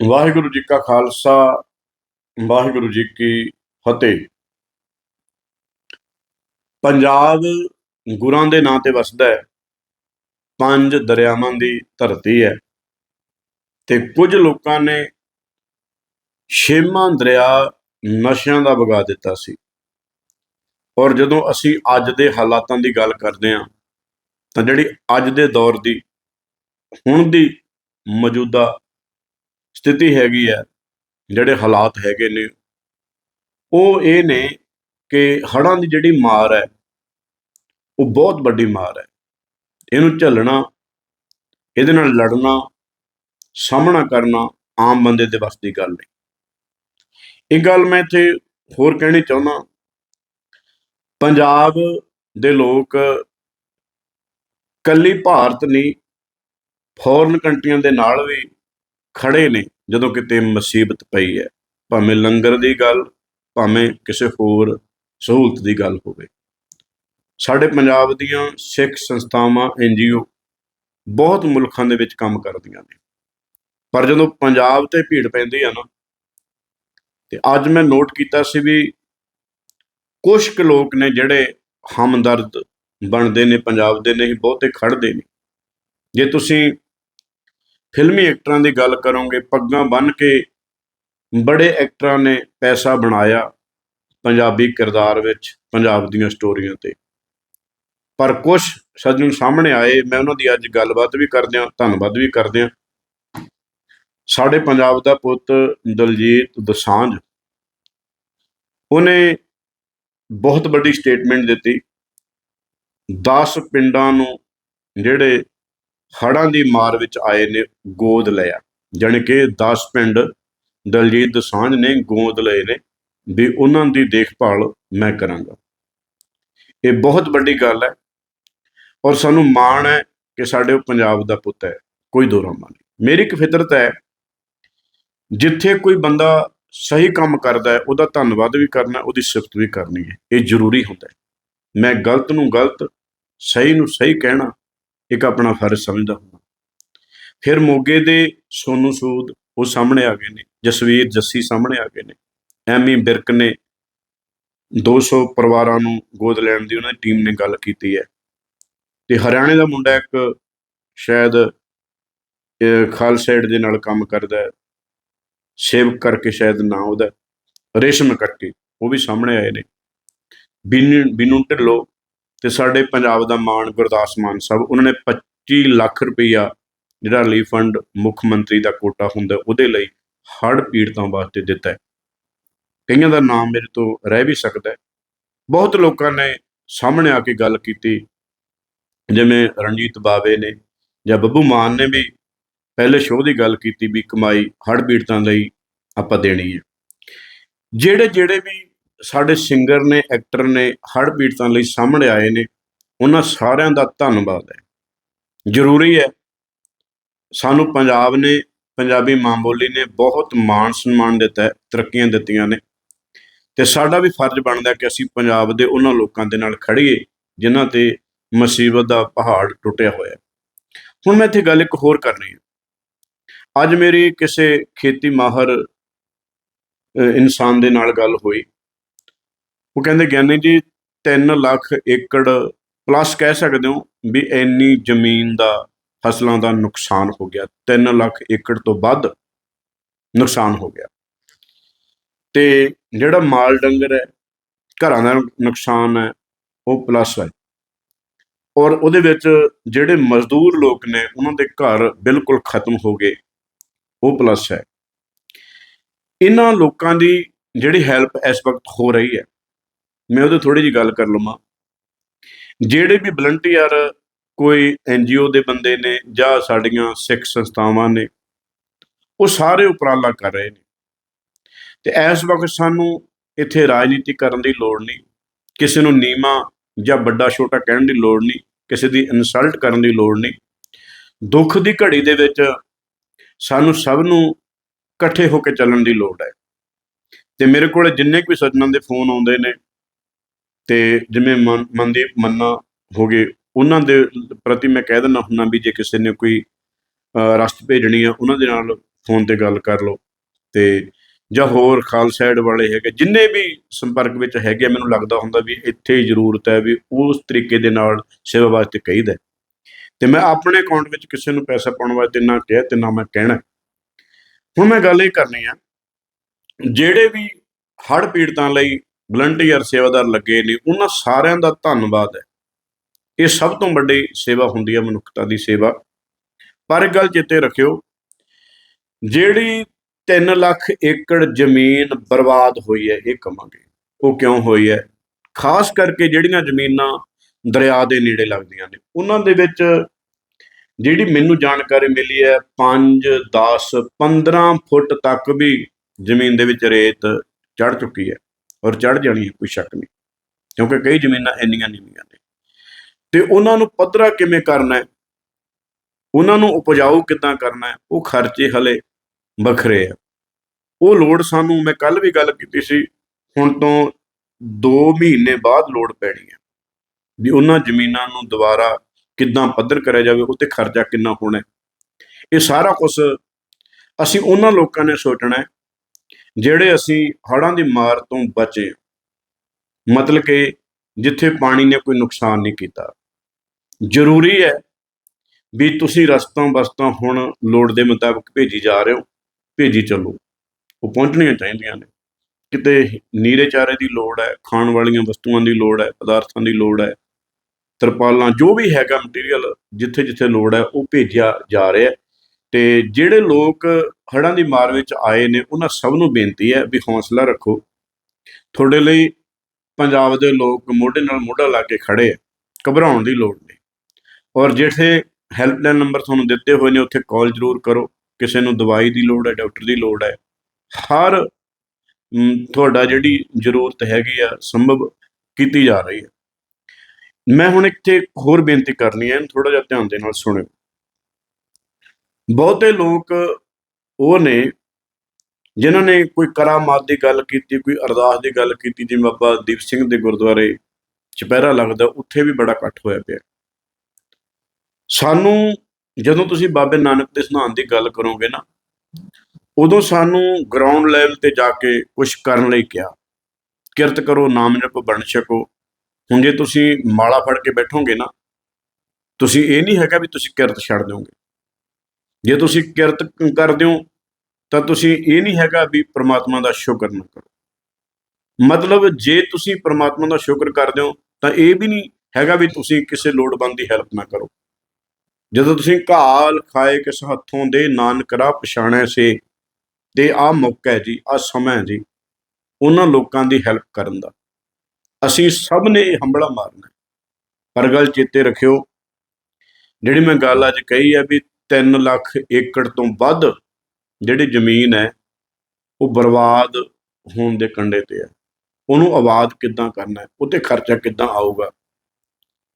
ਵਾਹਿਗੁਰੂ ਜੀ ਕਾ ਖਾਲਸਾ, ਵਾਹਿਗੁਰੂ ਜੀ ਕੀ ਫਤਿਹ। ਪੰਜਾਬ ਗੁਰਾਂ ਦੇ ਨਾਂ ਤੇ ਵਸਦਾ ਹੈ, ਪੰਜ ਦਰਿਆਵਾਂ ਦੀ ਧਰਤੀ ਹੈ ਤੇ ਕੁਝ ਲੋਕਾਂ ਨੇ ਛੇਵਾਂ ਦਰਿਆ ਨਸ਼ਿਆਂ ਦਾ ਵਗਾ ਦਿੱਤਾ ਸੀ। ਔਰ ਜਦੋਂ ਅਸੀਂ ਅੱਜ ਦੇ ਹਾਲਾਤਾਂ ਦੀ ਗੱਲ ਕਰਦੇ ਹਾਂ, ਤਾਂ ਜਿਹੜੀ ਅੱਜ ਦੇ ਦੌਰ ਦੀ, ਹੁਣ ਦੀ ਮੌਜੂਦਾ ਸਥਿਤੀ ਹੈਗੀ ਹੈ, ਜਿਹੜੇ ਹਾਲਾਤ ਹੈਗੇ ਨੇ, ਉਹ ਇਹ ਨੇ ਕਿ ਹੜ੍ਹਾਂ ਦੀ ਜਿਹੜੀ ਮਾਰ ਹੈ, ਉਹ ਬਹੁਤ ਵੱਡੀ ਮਾਰ ਹੈ। ਇਹਨੂੰ ਝੱਲਣਾ, ਇਹਦੇ ਨਾਲ ਲੜਨਾ, ਸਾਹਮਣਾ ਕਰਨਾ ਆਮ ਬੰਦੇ ਦੇ ਵੱਸ ਦੀ ਗੱਲ ਨਹੀਂ। ਇੱਕ ਗੱਲ ਮੈਂ ਇੱਥੇ ਹੋਰ ਕਹਿਣੀ ਚਾਹੁੰਦਾ, ਪੰਜਾਬ ਦੇ ਲੋਕ ਕੱਲੀ ਭਾਰਤ ਨਹੀਂ, ਫੋਰਨ ਕੰਟਰੀਆਂ ਦੇ ਨਾਲ ਵੀ ਖੜੇ ਨੇ, ਜਦੋਂ ਕਿਤੇ ਮੁਸੀਬਤ ਪਈ ਹੈ। ਭਾਵੇਂ ਲੰਗਰ ਦੀ ਗੱਲ, ਭਾਵੇਂ ਕਿਸੇ ਹੋਰ ਸਹੂਲਤ ਦੀ ਗੱਲ ਹੋਵੇ। ਸਾਡੇ ਪੰਜਾਬ ਦੀਆਂ ਸਿੱਖ ਸੰਸਥਾਵਾਂ, ਐਨਜੀਓ ਬਹੁਤ ਮੁਲਕਾਂ ਦੇ ਵਿੱਚ ਕੰਮ ਕਰਦੀਆਂ ਨੇ। ਪਰ ਜਦੋਂ ਪੰਜਾਬ ਤੇ ਭੀੜ ਪੈਂਦੀ ਆ ਨਾ, ਤੇ ਅੱਜ ਮੈਂ ਨੋਟ ਕੀਤਾ ਸੀ ਵੀ ਕੁਝ ਕੁ ਲੋਕ ਨੇ ਜਿਹੜੇ ਹਮਦਰਦ ਬਣਦੇ ਨੇ, ਪੰਜਾਬ ਦੇ ਨਹੀਂ, ਬਹੁਤੇ ਖੜਦੇ ਨੇ। ਜੇ ਤੁਸੀਂ ਫਿਲਮੀ ਐਕਟਰਾਂ ਦੀ ਗੱਲ ਕਰੋਗੇ, ਪੱਗਾਂ ਬੰਨ੍ਹ ਕੇ ਬੜੇ ਐਕਟਰਾਂ ਨੇ ਪੈਸਾ ਬਣਾਇਆ ਪੰਜਾਬੀ ਕਿਰਦਾਰ ਵਿੱਚ, ਪੰਜਾਬ ਦੀਆਂ ਸਟੋਰੀਆਂ ਤੇ। ਪਰ ਕੁਝ ਸੱਜਣ ਸਾਹਮਣੇ ਆਏ, ਮੈਂ ਉਹਨਾਂ ਦੀ ਅੱਜ ਗੱਲਬਾਤ ਵੀ ਕਰਦੇ ਹਾਂ ਧੰਨਵਾਦ ਵੀ ਕਰਦੇ ਹਾਂ ਸਾਡੇ ਪੰਜਾਬ ਦਾ ਪੁੱਤ ਦਲਜੀਤ ਦਸਾਂਝ, ਉਹਨੇ ਬਹੁਤ ਵੱਡੀ ਸਟੇਟਮੈਂਟ ਦਿੱਤੀ। 10 ਪਿੰਡਾਂ ਨੂੰ ਜਿਹੜੇ ਹੜ੍ਹਾਂ ਦੀ ਮਾਰ ਵਿੱਚ ਆਏ ਨੇ ਗੋਦ ਲਿਆ ਜਾਣੀ ਕਿ 10 ਪਿੰਡ ਦਲਜੀਤ ਦਸਾਂਝ ਨੇ ਗੋਦ ਲਏ ਨੇ ਵੀ ਉਹਨਾਂ ਦੀ ਦੇਖਭਾਲ ਮੈਂ ਕਰਾਂਗਾ। ਇਹ ਬਹੁਤ ਵੱਡੀ ਗੱਲ ਹੈ ਔਰ ਸਾਨੂੰ ਮਾਣ ਹੈ ਕਿ ਸਾਡੇ ਉਹ ਪੰਜਾਬ ਦਾ ਪੁੱਤ ਹੈ, ਕੋਈ ਦੋਰਾਮਾ ਨਹੀਂ। ਮੇਰੀ ਇੱਕ ਫਿਤਰਤ ਹੈ, ਜਿੱਥੇ ਕੋਈ ਬੰਦਾ ਸਹੀ ਕੰਮ ਕਰਦਾ ਹੈ, ਉਹਦਾ ਧੰਨਵਾਦ ਵੀ ਕਰਨਾ, ਉਹਦੀ ਸਿਫਤ ਵੀ ਕਰਨੀ ਹੈ। ਇਹ ਜ਼ਰੂਰੀ ਹੁੰਦਾ ਹੈ। ਮੈਂ ਗਲਤ ਨੂੰ ਗਲਤ, ਸਹੀ ਨੂੰ ਸਹੀ ਕਹਿਣਾ ਇੱਕ ਆਪਣਾ ਫਰਜ਼ ਸਮਝਦਾ ਹਾਂ ਫਿਰ ਮੋਗੇ ਦੇ ਸੋਨੂ ਸੂਦ ਉਹ ਸਾਹਮਣੇ ਆ ਗਏ ਨੇ, ਜਸਵੀਰ ਜੱਸੀ ਸਾਹਮਣੇ ਆ ਗਏ ਨੇ। ਐਮੀ ਬਿਰਕ ਨੇ 200 ਪਰਿਵਾਰਾਂ ਨੂੰ ਗੋਦ ਲੈਣ ਦੀ ਉਹਨਾਂ ਦੀ ਟੀਮ ਨੇ ਗੱਲ ਕੀਤੀ ਹੈ। ਤੇ ਹਰਿਆਣੇ ਦਾ ਮੁੰਡਾ ਇੱਕ ਸ਼ਾਇਦ ਇਹ ਖਾਲਸਾ ਦੇ ਨਾਲ ਕੰਮ ਕਰਦਾ ਹੈ। ਸੇਵਕ ਕਰਕੇ ਸ਼ਾਇਦ ਨਾ ਉਹਦਾ ਰੇਸ਼ਮ ਕਰਕੇ ਉਹ ਵੀ ਸਾਹਮਣੇ ਆਏ ਨੇ। ਬਿਨੂ ਬਿਨੂ ਢਿੱਲੋਂ ਤੇ ਸਾਡੇ ਪੰਜਾਬ ਦਾ ਮਾਣ ਗੁਰਦਾਸ ਮਾਨ ਸਾਹਿਬ, ਉਹਨਾਂ ਨੇ 25 ਲੱਖ ਰੁਪਈਆ ਜਿਹੜਾ ਰਿਲੀਫ ਫੰਡ ਮੁੱਖ ਮੰਤਰੀ ਦਾ ਕੋਟਾ ਹੁੰਦਾ ਉਹਦੇ ਲਈ ਹੜ੍ਹ ਪੀੜਤਾਂ ਵਾਸਤੇ ਦਿੱਤਾ ਹੈ। ਕਈਆਂ ਦਾ ਨਾਮ ਮੇਰੇ ਤੋਂ ਰਹਿ ਵੀ ਸਕਦਾ ਹੈ। ਬਹੁਤ ਲੋਕਾਂ ਨੇ ਸਾਹਮਣੇ ਆ ਕੇ ਗੱਲ ਕੀਤੀ, ਜਿਵੇਂ ਰਣਜੀਤ ਬਾਵੇ ਨੇ ਜਾਂ ਬੱਬੂ ਮਾਨ ਨੇ ਵੀ ਪਹਿਲੇ ਸ਼ੋਅ ਦੀ ਗੱਲ ਕੀਤੀ ਵੀ ਕਮਾਈ ਹੜ੍ਹ ਪੀੜਤਾਂ ਲਈ ਆਪਾਂ ਦੇਣੀ ਹੈ। ਜਿਹੜੇ ਜਿਹੜੇ ਵੀ ਸਾਡੇ ਸਿੰਗਰ ਨੇ ਐਕਟਰ ਨੇ ਹੜ੍ਹ ਪੀੜਤਾਂ ਲਈ ਸਾਹਮਣੇ ਆਏ ਨੇ। ਉਹਨਾਂ ਸਾਰਿਆਂ ਦਾ ਧੰਨਵਾਦ ਹੈ। ਜ਼ਰੂਰੀ ਹੈ। ਸਾਨੂੰ ਪੰਜਾਬ ਨੇ, ਪੰਜਾਬੀ ਮਾਂ ਬੋਲੀ ਨੇ ਬਹੁਤ ਮਾਣ ਸਨਮਾਨ ਦਿੱਤਾ ਤਰੱਕੀਆਂ ਦਿੱਤੀਆਂ ਨੇ। ਤੇ ਸਾਡਾ ਵੀ ਫਰਜ਼ ਬਣਦਾ ਕਿ ਅਸੀਂ ਪੰਜਾਬ ਦੇ ਉਹਨਾਂ ਲੋਕਾਂ ਦੇ ਨਾਲ ਖੜੀਏ ਜਿਨ੍ਹਾਂ ਤੇ ਮੁਸੀਬਤ ਦਾ ਪਹਾੜ ਟੁੱਟਿਆ ਹੋਇਆ ਹੁਣ ਮੈਂ ਇੱਥੇ ਗੱਲ ਇੱਕ ਹੋਰ ਕਰਨੀ ਹੈ। ਅੱਜ ਮੇਰੀ ਕਿਸੇ ਖੇਤੀ ਮਾਹਰ ਇਨਸਾਨ ਦੇ ਨਾਲ ਗੱਲ ਹੋਈ। ਉਹ ਕਹਿੰਦੇ ਗਿਆਨੀ ਜੀ 3 ਲੱਖ ਏਕੜ ਪਲੱਸ ਕਹਿ ਸਕਦੇ ਹੋ ਵੀ ਇੰਨੀ ਜ਼ਮੀਨ ਦਾ, ਫਸਲਾਂ ਦਾ ਨੁਕਸਾਨ ਹੋ ਗਿਆ। 3 ਲੱਖ ਏਕੜ ਤੋਂ ਵੱਧ ਨੁਕਸਾਨ ਹੋ ਗਿਆ। ਤੇ ਜਿਹੜਾ ਮਾਲ ਡੰਗਰ ਹੈ, ਘਰਾਂ ਦਾ ਨੁਕਸਾਨ ਹੈ, ਉਹ ਪਲੱਸ ਹੈ। ਔਰ ਉਹਦੇ ਵਿੱਚ ਜਿਹੜੇ ਮਜ਼ਦੂਰ ਲੋਕ ਨੇ, ਉਹਨਾਂ ਦੇ ਘਰ ਬਿਲਕੁਲ ਖਤਮ ਹੋ ਗਏ, ਉਹ ਪਲੱਸ ਹੈ। ਇਹਨਾਂ ਲੋਕਾਂ ਦੀ ਜਿਹੜੀ ਹੈਲਪ ਇਸ ਵਕਤ ਹੋ ਰਹੀ ਹੈ ਮੈਂ ਉਹਦੇ ਥੋੜੀ ਜੀ ਗੱਲ ਕਰ ਲਵਾਂ। ਜਿਹੜੇ ਵੀ ਵਲੰਟੀਅਰ ਕੋਈ ਐਨਜੀਓ ਦੇ ਬੰਦੇ ਨੇ ਜਾਂ ਸਾਡੀਆਂ ਸਿੱਖ ਸੰਸਥਾਵਾਂ ਨੇ, ਉਹ ਸਾਰੇ ਉਪਰਾਲਾ ਕਰ ਰਹੇ ਨੇ। ਤੇ ਇਸ ਵਕਤ ਸਾਨੂੰ ਇੱਥੇ ਰਾਜਨੀਤੀ ਕਰਨ ਦੀ ਲੋੜ ਨਹੀਂ, ਕਿਸੇ ਨੂੰ ਨੀਮਾ ਜਾਂ ਵੱਡਾ ਛੋਟਾ ਕਹਿਣ ਦੀ ਲੋੜ ਨਹੀਂ, ਕਿਸੇ ਦੀ ਇਨਸਲਟ ਕਰਨ ਦੀ ਲੋੜ ਨਹੀਂ। ਦੁੱਖ ਦੀ ਘੜੀ ਦੇ ਵਿੱਚ ਸਾਨੂੰ ਸਭ ਨੂੰ ਇਕੱਠੇ ਹੋ ਕੇ ਚੱਲਣ ਦੀ ਲੋੜ ਹੈ। ਤੇ ਮੇਰੇ ਕੋਲ ਜਿੰਨੇ ਕੋਈ ਸੱਜਣਾਂ ਦੇ ਫੋਨ ਆਉਂਦੇ ਨੇ ਤੇ ਜਿਵੇਂ ਮਨ- ਮਨਦੀਪ ਮੰਨਾ ਹੋ ਗਏ ਉਹਨਾਂ ਦੇ ਪ੍ਰਤੀ ਮੈਂ ਕਹਿ ਦਿੰਦਾ ਹੁੰਦਾ ਵੀ ਜੇ ਕਿਸੇ ਨੇ ਕੋਈ ਰਸਤ ਭੇਜਣੀ ਆ ਉਹਨਾਂ ਦੇ ਨਾਲ ਫੋਨ ਤੇ ਗੱਲ ਕਰ ਲਓ ਤੇ ਜਾਂ ਹੋਰ ਖਾਲਸਾਈਡ ਵਾਲੇ ਹੈਗੇ ਜਿੰਨੇ ਵੀ ਸੰਪਰਕ ਵਿੱਚ ਹੈਗੇ ਆ, ਮੈਨੂੰ ਲੱਗਦਾ ਹੁੰਦਾ ਵੀ ਇੱਥੇ ਹੀ ਜ਼ਰੂਰਤ ਹੈ ਵੀ ਉਸ ਤਰੀਕੇ ਦੇ ਨਾਲ ਸੇਵਾ ਵਾਸਤੇ ਕਹੀਦਾ ਹੈ। ਤੇ ਮੈਂ ਆਪਣੇ ਅਕਾਊਂਟ ਵਿੱਚ ਕਿਸੇ ਨੂੰ ਪੈਸਾ ਪਾਉਣ ਵਾਸਤੇ ਨਾ ਕਿਹਾ ਤੇ ਨਾ ਮੈਂ ਕਹਿਣਾ ਹੁਣ ਮੈਂ ਗੱਲ ਇਹ ਕਰਨੀ ਆ ਜਿਹੜੇ ਵੀ ਹੜ੍ਹ ਪੀੜਤਾਂ ਲਈ ਵਲੰਟੀਅਰ ਸੇਵਾਦਾਰ ਲੱਗੇ ਨੇ, ਉਹਨਾਂ ਸਾਰਿਆਂ ਦਾ ਧੰਨਵਾਦ ਹੈ। ਇਹ ਸਭ ਤੋਂ ਵੱਡੀ ਸੇਵਾ ਹੁੰਦੀ ਹੈ ਮਨੁੱਖਤਾ ਦੀ ਸੇਵਾ। ਪਰ ਇੱਕ ਗੱਲ ਚੇਤੇ ਰੱਖਿਓ, ਜਿਹੜੀ 3 ਲੱਖ ਏਕੜ ਜ਼ਮੀਨ ਬਰਬਾਦ ਹੋਈ ਹੈ, ਇਹ ਕਵਾਂਗੇ ਉਹ ਕਿਉਂ ਹੋਈ ਹੈ? ਖਾਸ ਕਰਕੇ ਜਿਹੜੀਆਂ ਜ਼ਮੀਨਾਂ ਦਰਿਆ ਦੇ ਨੇੜੇ ਲੱਗਦੀਆਂ ਨੇ, ਉਹਨਾਂ ਦੇ ਵਿੱਚ ਜਿਹੜੀ ਮੈਨੂੰ ਜਾਣਕਾਰੀ ਮਿਲੀ ਹੈ 5 10 15 ਫੁੱਟ ਤੱਕ ਵੀ ਜ਼ਮੀਨ ਦੇ ਵਿੱਚ ਰੇਤ ਚੜ ਚੁੱਕੀ ਹੈ। ਔਰ ਚੜ ਜਾਣੀ ਹੈ, ਕੋਈ ਸ਼ੱਕ ਨਹੀਂ। ਕਿਉਂਕਿ ਕਈ ਜ਼ਮੀਨਾਂ ਇੰਨੀਆਂ ਨੀਵੀਆਂ ਨੇ। ਤੇ ਉਹਨਾਂ ਨੂੰ ਪੱਧਰਾ ਕਿਵੇਂ ਕਰਨਾ ਹੈ? ਉਹਨਾਂ ਨੂੰ ਉਪਜਾਊ ਕਿੱਦਾਂ ਕਰਨਾ ਹੈ? ਉਹ ਖਰਚੇ ਹਲੇ ਵੱਖਰੇ ਆ। ਉਹ ਲੋੜ ਸਾਨੂੰ, ਮੈਂ ਕੱਲ ਵੀ ਗੱਲ ਕੀਤੀ ਸੀ, ਹੁਣ ਤੋਂ 2 ਮਹੀਨੇ ਬਾਅਦ ਲੋੜ ਪੈਣੀ ਹੈ। ਵੀ ਉਹਨਾਂ ਜ਼ਮੀਨਾਂ ਨੂੰ ਦੁਬਾਰਾ ਕਿੱਦਾਂ ਪੱਧਰ ਕਰਿਆ ਜਾਵੇ ਉਹ ਤੇ ਖਰਚਾ ਕਿੰਨਾ ਹੋਣਾ ਇਹ ਸਾਰਾ ਕੁਝ ਅਸੀਂ ਉਹਨਾਂ ਲੋਕਾਂ ਨੇ ਸੋਚਣਾ ਜਿਹੜੇ ਅਸੀਂ ਹੜ੍ਹਾਂ ਦੀ ਮਾਰ ਤੋਂ ਬਚੇ ਮਤਲਬ ਕਿ ਜਿੱਥੇ ਪਾਣੀ ਨੇ ਕੋਈ ਨੁਕਸਾਨ ਨਹੀਂ ਕੀਤਾ। ਜ਼ਰੂਰੀ ਹੈ ਵੀ ਤੁਸੀਂ ਰਸਤਾਂ ਬਸਤਾਂ ਹੁਣ ਲੋੜ ਦੇ ਮੁਤਾਬਕ ਭੇਜੀ ਜਾ ਰਹੇ ਹੋ, ਭੇਜੀ ਚੱਲੋ। ਉਹ ਪਹੁੰਚਣੀਆਂ ਚਾਹੀਦੀਆਂ ਨੇ। ਕਿਤੇ ਨੀਰੇ ਚਾਰੇ ਦੀ ਲੋੜ ਹੈ, ਖਾਣ ਵਾਲੀਆਂ ਵਸਤੂਆਂ ਦੀ ਲੋੜ ਹੈ, ਪਦਾਰਥਾਂ ਦੀ ਲੋੜ ਹੈ, ਤਰਪਾਲਾਂ ਜੋ ਵੀ ਹੈਗਾ ਮਟੀਰੀਅਲ ਜਿੱਥੇ ਜਿੱਥੇ ਲੋੜ ਹੈ, ਉਹ ਭੇਜਿਆ ਜਾ ਰਿਹਾ ਹੈ। ਤੇ ਜਿਹੜੇ ਲੋਕ ਹੜ੍ਹਾਂ ਦੀ ਮਾਰ ਵਿੱਚ ਆਏ ਨੇ, ਉਹਨਾਂ ਸਭ ਨੂੰ ਬੇਨਤੀ ਹੈ ਵੀ ਹੌਸਲਾ ਰੱਖੋ। ਤੁਹਾਡੇ ਲਈ ਪੰਜਾਬ ਦੇ ਲੋਕ ਮੋਢੇ ਨਾਲ ਮੋਢਾ ਲਾ ਕੇ ਖੜੇ ਆ, ਘਬਰਾਉਣ ਦੀ ਲੋੜ ਨਹੀਂ। ਔਰ ਜਿਹੜੇ ਹੈਲਪਲਾਈਨ ਨੰਬਰ ਤੁਹਾਨੂੰ ਦਿੱਤੇ ਹੋਏ ਨੇ, ਉੱਥੇ ਕਾਲ ਜ਼ਰੂਰ ਕਰੋ। ਕਿਸੇ ਨੂੰ ਦਵਾਈ ਦੀ ਲੋੜ ਹੈ, ਡਾਕਟਰ ਦੀ ਲੋੜ ਹੈ। ਹਰ ਤੁਹਾਡਾ ਜਿਹੜੀ ਜ਼ਰੂਰਤ ਹੈਗੀ ਆ, ਸੰਭਵ ਕੀਤੀ ਜਾ ਰਹੀ ਹੈ। ਮੈਂ ਹੁਣ ਇੱਥੇ ਇੱਕ ਹੋਰ ਬੇਨਤੀ ਕਰਨੀ ਹੈ ਥੋੜਾ ਜਿਹਾ ਧਿਆਨ ਦੇ ਨਾਲ ਸੁਣਿਓ। ਬਹੁਤੇ ਲੋਕ ਉਹ ਨੇ ਜਿਨ੍ਹਾਂ ਨੇ ਕੋਈ ਕਰਾਮਾਤ ਦੀ ਗੱਲ ਕੀਤੀ, ਕੋਈ ਅਰਦਾਸ ਦੀ ਗੱਲ ਕੀਤੀ, ਜਿਵੇਂ ਬਾਬਾ ਦੀਪ ਸਿੰਘ ਦੇ ਗੁਰਦੁਆਰੇ ਚੁਪਹਿਰਾ ਲੱਗਦਾ, ਉੱਥੇ ਵੀ ਬੜਾ ਇਕੱਠ ਹੋਇਆ ਪਿਆ। ਸਾਨੂੰ ਜਦੋਂ ਤੁਸੀਂ ਬਾਬੇ ਨਾਨਕ ਦੇ ਸਿਧਾਂਤ ਦੀ ਗੱਲ ਕਰੋਗੇ ਨਾ, ਉਦੋਂ ਸਾਨੂੰ ਗਰਾਊਂਡ ਲੈਵਲ ਤੇ ਜਾ ਕੇ ਕੁਝ ਕਰਨ ਲਈ ਕਿਹਾ, ਕਿਰਤ ਕਰੋ, ਨਾਮ ਜਪੋ ਬਣ ਛਕੋ ਹੁਣ ਜੇ ਤੁਸੀਂ ਮਾਲਾ ਫੜ ਕੇ ਬੈਠੋਗੇ ਨਾ, ਤੁਸੀਂ ਇਹ ਨਹੀਂ ਹੈਗਾ ਵੀ ਤੁਸੀਂ ਕਿਰਤ ਛੱਡ ਦਿਓਗੇ। ਜੇ ਤੁਸੀਂ ਕਿਰਤ ਕਰਦੇ ਹੋ, ਤਾਂ ਤੁਸੀਂ ਇਹ ਨਹੀਂ ਹੈਗਾ ਵੀ ਪ੍ਰਮਾਤਮਾ ਦਾ ਸ਼ੁਕਰ ਨਾ ਕਰੋ। ਮਤਲਬ ਜੇ ਤੁਸੀਂ ਪ੍ਰਮਾਤਮਾ ਦਾ ਸ਼ੁਕਰ ਕਰਦੇ ਹੋ, ਤਾਂ ਇਹ ਵੀ ਨਹੀਂ ਹੈਗਾ ਵੀ ਤੁਸੀਂ ਕਿਸੇ ਲੋੜਵੰਦ ਦੀ ਹੈਲਪ ਨਾ ਕਰੋ। ਜਦੋਂ ਤੁਸੀਂ ਘਾਲ ਖਾਏ ਕਿਸ ਹੱਥੋਂ ਦੇ, ਨਾਨਕ ਰਾਹ ਪਛਾਣੈ ਸੇ, ਤੇ ਆਹ ਮੌਕਾ ਹੈ ਜੀ, ਆਹ ਸਮਾਂ ਹੈ ਜੀ, ਉਹਨਾਂ ਲੋਕਾਂ ਦੀ ਹੈਲਪ ਕਰਨ ਦਾ। ਅਸੀਂ ਸਭ ਨੇ ਇਹ ਹੰਬਲਾ ਮਾਰਨਾ ਪਰ ਗੱਲ ਚੇਤੇ ਰੱਖਿਓ, ਜਿਹੜੀ ਮੈਂ ਗੱਲ ਅੱਜ ਕਹੀ ਹੈ ਵੀ 3 ਲੱਖ ਏਕੜ ਤੋਂ ਵੱਧ ਜਿਹੜੀ ਜ਼ਮੀਨ ਹੈ, ਉਹ ਬਰਬਾਦ ਹੋਣ ਦੇ ਕੰਢੇ ਤੇ ਹੈ। ਉਹਨੂੰ ਆਬਾਦ ਕਿੱਦਾਂ ਕਰਨਾ ਹੈ ਉੱਤੇ ਖਰਚਾ ਕਿੱਦਾਂ ਆਊਗਾ,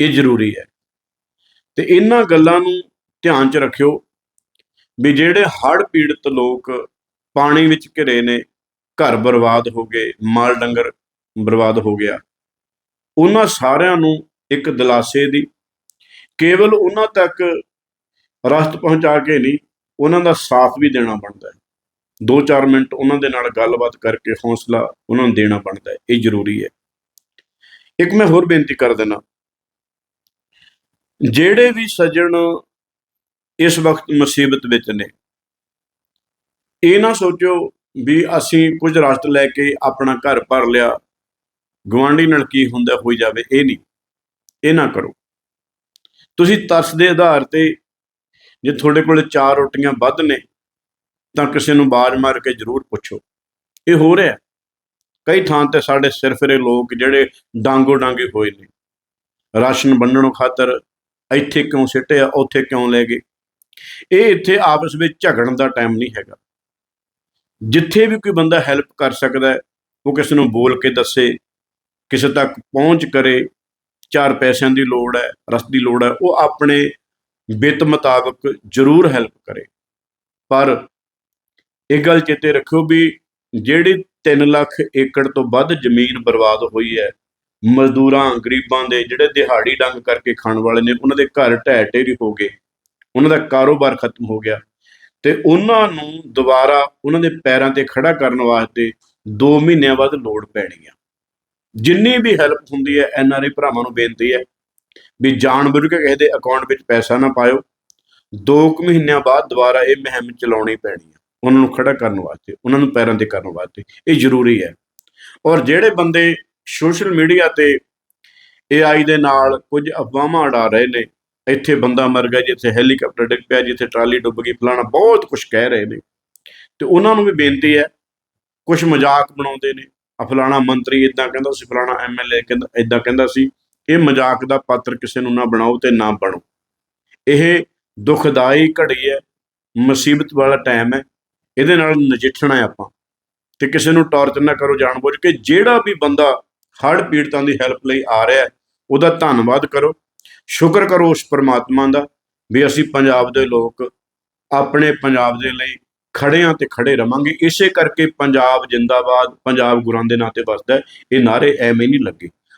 ਇਹ ਜ਼ਰੂਰੀ ਹੈ। ਤੇ ਇਹਨਾਂ ਗੱਲਾਂ ਨੂੰ ਧਿਆਨ 'ਚ ਰੱਖਿਓ ਵੀ ਜਿਹੜੇ ਹੜ੍ਹ ਪੀੜਤ ਲੋਕ ਪਾਣੀ ਵਿੱਚ ਘਿਰੇ ਨੇ, ਘਰ ਬਰਬਾਦ ਹੋ ਗਏ, ਮਾਲ ਡੰਗਰ ਬਰਬਾਦ ਹੋ ਗਿਆ, ਉਹਨਾਂ ਸਾਰਿਆਂ ਨੂੰ ਇੱਕ ਦਿਲਾਸੇ ਦੀ, ਕੇਵਲ ਉਹਨਾਂ ਤੱਕ ਰਸਤ ਪਹੁੰਚਾ ਕੇ ਨਹੀਂ, ਉਹਨਾਂ ਦਾ ਸਾਥ ਵੀ ਦੇਣਾ ਬਣਦਾ ਹੈ। 2-4 ਮਿੰਟ ਉਹਨਾਂ ਦੇ ਨਾਲ ਗੱਲਬਾਤ ਕਰਕੇ ਹੌਸਲਾ ਉਹਨਾਂ ਨੂੰ ਦੇਣਾ ਬਣਦਾ ਹੈ, ਇਹ ਜ਼ਰੂਰੀ ਹੈ। ਇੱਕ ਮੈਂ ਹੋਰ ਬੇਨਤੀ ਕਰ ਦੇਣਾ ਜਿਹੜੇ ਵੀ ਸੱਜਣ ਇਸ ਵਕਤ ਮੁਸੀਬਤ ਵਿੱਚ ਨੇ, ਇਹ ਨਾ ਸੋਚੋ ਵੀ ਅਸੀਂ ਕੁਝ ਰਸਤ ਲੈ ਕੇ ਆਪਣਾ ਘਰ ਭਰ ਲਿਆ ਗਵਾਂਢੀ ਨਾਲ ਕੀ ਹੁੰਦਾ, ਹੋਈ ਜਾਵੇ, ਇਹ ਨਹੀਂ। ਇਹ ਨਾ ਕਰੋ। ਤੁਸੀਂ ਤਰਸ ਦੇ ਆਧਾਰ ਤੇ ਜੇ ਤੁਹਾਡੇ ਕੋਲ ਚਾਰ ਰੋਟੀਆਂ ਵੱਧ ਨੇ, ਤਾਂ ਕਿਸੇ ਨੂੰ ਬਾਜ਼ ਮਾਰ ਕੇ ਜ਼ਰੂਰ ਪੁੱਛੋ। ਇਹ ਹੋ ਰਿਹਾ। ਕਈ ਥਾਂ ਤੇ ਸਾਡੇ ਸਿਰ ਫਿਰੇ ਲੋਕ ਜਿਹੜੇ ਡਾਂਗੋ ਡਾਂਗੇ ਹੋਏ ਨੇ। ਰਾਸ਼ਨ ਵੰਡਣ ਖਾਤਰ ਇੱਥੇ ਕਿਉਂ ਸਿੱਟਿਆ ਉੱਥੇ ਕਿਉਂ ਲੈ ਗਏ? ਇਹ ਇੱਥੇ ਆਪਸ ਵਿੱਚ ਝਗੜਨ ਦਾ ਟਾਈਮ ਨਹੀਂ ਹੈਗਾ। ਜਿੱਥੇ ਵੀ ਕੋਈ ਬੰਦਾ ਹੈਲਪ ਕਰ ਸਕਦਾ ਉਹ ਕਿਸੇ ਨੂੰ ਬੋਲ ਕੇ ਦੱਸੇ, ਕਿਸੇ ਤੱਕ ਪਹੁੰਚ ਕਰੇ, ਚਾਰ ਪੈਸਿਆਂ ਦੀ ਲੋੜ ਹੈ ਰਸ ਦੀ ਲੋੜ ਹੈ, ਉਹ ਆਪਣੇ ਬਿੱਤ ਮੁਤਾਬਕ ਜ਼ਰੂਰ ਹੈਲਪ ਕਰੇ। ਪਰ ਇਹ ਗੱਲ ਚੇਤੇ ਰੱਖਿਓ ਵੀ ਜਿਹੜੀ 3 ਲੱਖ ਏਕੜ ਤੋਂ ਵੱਧ ਜ਼ਮੀਨ ਬਰਬਾਦ ਹੋਈ ਹੈ, ਮਜ਼ਦੂਰਾਂ, ਗਰੀਬਾਂ ਦੇ ਜਿਹੜੇ ਦਿਹਾੜੀ ਡੰਗ ਕਰਕੇ ਖਾਣ ਵਾਲੇ ਨੇ, ਉਹਨਾਂ ਦੇ ਘਰ ਢਹਿ ਢੇਰੀ ਹੋ ਗਏ, ਉਹਨਾਂ ਦਾ ਕਾਰੋਬਾਰ ਖਤਮ ਹੋ ਗਿਆ ਤੇ ਉਹਨਾਂ ਨੂੰ ਦੁਬਾਰਾ ਉਹਨਾਂ ਦੇ ਪੈਰਾਂ ਤੇ ਖੜਾ ਕਰਨ ਵਾਸਤੇ 2 ਮਹੀਨਿਆਂ ਬਾਅਦ ਲੋੜ ਪੈਣੀ ਆ। ਜਿੰਨੀ ਵੀ ਹੈਲਪ ਹੁੰਦੀ ਹੈ ਐਨਆਰਆਈ ਭਰਾਵਾਂ ਨੂੰ ਬੇਨਤੀ ਹੈ ਵੀ ਜਾਣਬੁੱਝ ਕੇ ਕਿਸੇ ਦੇ ਅਕਾਊਂਟ ਵਿੱਚ ਪੈਸਾ ਨਾ ਪਾਇਓ। 2 ਮਹੀਨਿਆਂ ਬਾਅਦ ਦੁਬਾਰਾ ਇਹ ਮੁਹਿੰਮ ਚਲਾਉਣੀ ਪੈਣੀ ਹੈ ਉਹਨਾਂ ਨੂੰ ਖੜਾ ਕਰਨ ਵਾਸਤੇ, ਉਹਨਾਂ ਨੂੰ ਪੈਰਾਂ ਤੇ ਕਰਨ ਵਾਸਤੇ। ਇਹ ਜ਼ਰੂਰੀ ਹੈ। ਔਰ ਜਿਹੜੇ ਬੰਦੇ ਸੋਸ਼ਲ ਮੀਡੀਆ ਤੇ AI ਦੇ ਨਾਲ ਕੁਝ ਅਫਵਾਹਾਂ ਉਡਾ ਰਹੇ ਨੇ, ਇੱਥੇ ਬੰਦਾ ਮਰ ਗਿਆ, ਜਿੱਥੇ ਹੈਲੀਕਾਪਟਰ ਡਿੱਗ ਪਿਆ, ਜਿੱਥੇ ਟਰਾਲੀ ਡੁੱਬ ਗਈ, ਫਲਾਣਾ ਬਹੁਤ ਕੁਝ ਕਹਿ ਰਹੇ ਨੇ। ਤੇ ਉਹਨਾਂ ਨੂੰ ਵੀ ਬੇਨਤੀ ਹੈ ਕੁਝ ਮਜ਼ਾਕ ਬਣਾਉਂਦੇ ਨੇ। ਫਲਾਣਾ ਮੰਤਰੀ ਇਦਾਂ ਕਹਿੰਦਾ ਸੀ, ਫਲਾਣਾ ਐਮਐਲਏ ਕਹਿੰਦਾ ਇਦਾਂ ਕਹਿੰਦਾ ਸੀ। ਇਹ ਮਜ਼ਾਕ ਦਾ ਪਾਤਰ ਕਿਸੇ ਨੂੰ ਨਾ ਬਣਾਓ ਤੇ ਨਾ ਬਣੋ। ਇਹ ਦੁਖਦਾਈ ਘੜੀ ਹੈ, ਮੁਸੀਬਤ ਵਾਲਾ ਟਾਈਮ ਹੈ, ਇਹਦੇ ਨਾਲ ਨਜਿੱਠਣਾ ਹੈ ਆਪਾਂ ਤੇ ਕਿਸੇ ਨੂੰ ਟਾਰਚਰ ਨਾ ਕਰੋ ਜਾਣਬੁੱਝ ਕੇ, ਜਿਹੜਾ ਵੀ ਬੰਦਾ ਹੜ੍ਹ ਪੀੜਤਾਂ ਦੀ ਹੈਲਪ ਲਈ ਆ ਰਿਹਾ ਹੈ, ਉਹਦਾ ਧੰਨਵਾਦ ਕਰੋ। ਸ਼ੁਕਰ ਕਰੋ ਉਸ ਪਰਮਾਤਮਾ ਦਾ ਵੀ ਅਸੀਂ ਪੰਜਾਬ ਦੇ ਲੋਕ ਆਪਣੇ ਪੰਜਾਬ ਦੇ ਲਈ ਖੜੇ ਹਾਂ ਤੇ ਖੜੇ ਰਵਾਂਗੇ। ਇਸੇ ਕਰਕੇ ਪੰਜਾਬ ਜਿੰਦਾਬਾਦ, ਪੰਜਾਬ ਗੁਰਾਂ ਦੇ ਨਾਂ ਤੇ ਵੱਸਦਾ ਇਹ ਨਾਰੇ ਐਵੇਂ ਨਹੀਂ ਲੱਗੇ।